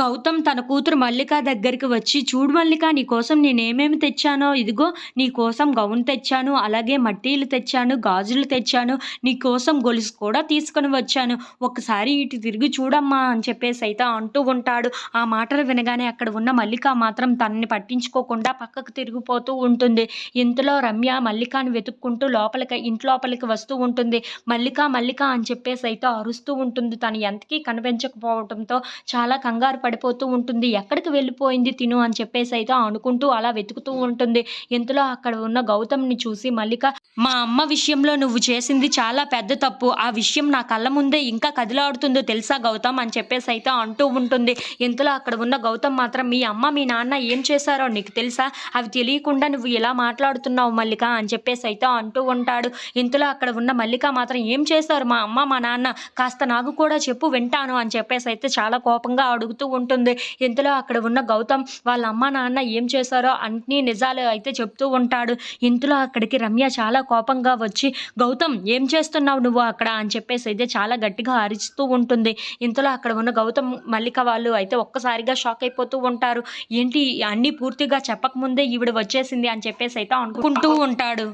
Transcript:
గౌతమ్ తన కూతురు మల్లిక దగ్గరికి వచ్చి చూడు మల్లిక నీకోసం నేనేమేమి తెచ్చానో ఇదిగో నీకోసం గౌన్ తెచ్చాను అలాగే మట్టీలు తెచ్చాను గాజులు తెచ్చాను నీకోసం గొలుసు కూడా తీసుకొని వచ్చాను. ఒకసారి ఇటు తిరిగి చూడమ్మా అని చెప్పేసి అయితే అంటూ ఉంటాడు. ఆ మాటలు వినగానే అక్కడ ఉన్న మల్లిక మాత్రం తనని పట్టించుకోకుండా పక్కకు తిరిగిపోతూ ఉంటుంది. ఇంతలో రమ్య మల్లికాని వెతుక్కుంటూ లోపలికి ఇంట్లోపలికి వస్తూ ఉంటుంది. మల్లిక మల్లిక అని చెప్పేసి అయితే అరుస్తూ ఉంటుంది. తను ఎంతకీ కనిపించకపోవడంతో చాలా కంగారు పడిపోతూ ఉంటుంది. ఎక్కడికి వెళ్ళిపోయింది తిను అని చెప్పేసి అయితే అనుకుంటూ అలా వెతుకుతూ ఉంటుంది. ఇంతలో అక్కడ ఉన్న గౌతమ్ని చూసి మల్లిక మా అమ్మ విషయంలో నువ్వు చేసింది చాలా పెద్ద తప్పు. ఆ విషయం నా కళ్ళ ముందే ఇంకా కదిలాడుతుందో తెలుసా గౌతమ్? అని చెప్పేసి అయితే అంటూ ఉంటుంది. ఇంతలో అక్కడ ఉన్న గౌతమ్ మాత్రం మీ అమ్మ మీ నాన్న ఏం చేశారో నీకు తెలుసా? అవి తెలియకుండా నువ్వు ఇలా మాట్లాడుతున్నావు మల్లిక? అని చెప్పేసి అయితే అంటూ ఉంటాడు. ఇంతలో అక్కడ ఉన్న మల్లిక మాత్రం ఏం చేశారు మా అమ్మ మా నాన్న? కాస్త నాకు కూడా చెప్పు వింటాను అని చెప్పేసి అయితే చాలా కోపంగా అడుగుతూ ఉంటుంది. ఇంతలో అక్కడ ఉన్న గౌతమ్ వాళ్ళ అమ్మ నాన్న ఏం చేశారో అన్ని నిజాలు అయితే చెప్తూ ఉంటాడు. ఇంతలో అక్కడికి రమ్య చాలా కోపంగా వచ్చి గౌతమ్ ఏం చేస్తున్నావు నువ్వు అక్కడ? అని చెప్పేసి అయితే చాలా గట్టిగా అరిస్తూ ఉంటుంది. ఇంతలో అక్కడ ఉన్న గౌతమ్ మల్లిక వాళ్ళు అయితే ఒక్కసారిగా షాక్ అయిపోతూ ఉంటారు. ఏంటి అన్నీ పూర్తిగా చెప్పకముందే ఈవిడ వచ్చేసింది? అని చెప్పేసి అయితే అనుకుంటూ ఉంటాడు.